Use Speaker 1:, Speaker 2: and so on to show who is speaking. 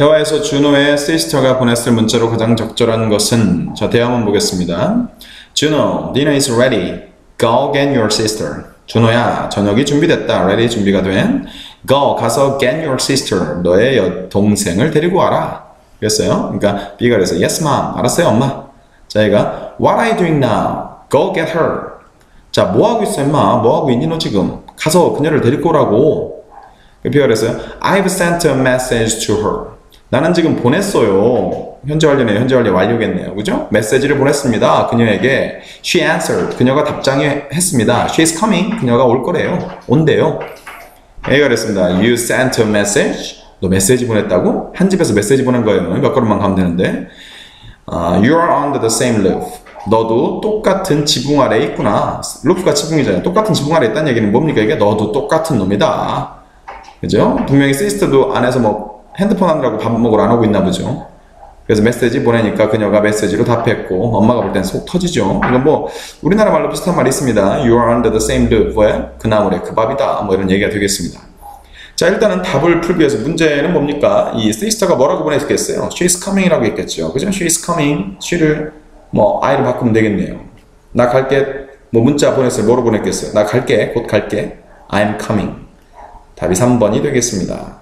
Speaker 1: 대화에서 준호의 시스터가 보냈을 문자로 가장 적절한 것은 자 대화 한번 보겠습니다. 준호, dinner is ready. Go get your sister. 준호야, 저녁이 준비됐다. ready 준비가 된. Go 가서 get your sister. 너의 여, 동생을 데리고 와라. 그랬어요. 그러니까 B가 그래서 yes mom. 알았어요, 엄마. 자, 얘가 what are you doing now? Go get her. 자, 뭐 하고 있어, 임마? 뭐 하고 있니, 너 지금? 가서 그녀를 데리고 오라고. B가 그랬어요. I've sent a message to her. 나는 지금 보냈어요. 현재 완료네요. 현재 완료 완료겠네요. 그죠? 메시지를 보냈습니다. 그녀에게. She answered. 그녀가 답장이 했습니다. She's coming. 그녀가 올 거래요. 온대요. A가 그랬습니다. You sent a message. 너 메시지 보냈다고? 한 집에서 메시지 보낸 거예요. 몇 걸음만 가면 되는데. Uh, you are under the same roof. 너도 똑같은 지붕 아래에 있구나. 루프가 지붕이잖아요. 똑같은 지붕 아래에 있다는 얘기는 뭡니까? 이게 너도 똑같은 놈이다. 그죠? 분명히 시스터도 안에서 뭐 핸드폰 하느라고 밥 먹으러 안 오고 있나 보죠. 그래서 메시지 보내니까 그녀가 메시지로 답했고 엄마가 볼 땐 속 터지죠. 이건 뭐 우리나라 말로 비슷한 말이 있습니다. You are under the same roof. 왜? 그 나물에 그 밥이다. 뭐 이런 얘기가 되겠습니다. 자 일단은 답을 풀기 위해서 문제는 뭡니까? 이 시스터가 뭐라고 보냈겠어요? She's coming이라고 했겠죠. 그죠? She's coming. she를 뭐 I를 바꾸면 되겠네요. 나 갈게. 뭐 문자 보냈어요. 뭐로 보냈겠어요? 나 갈게. 곧 갈게. I'm coming. 답이 3번이 되겠습니다.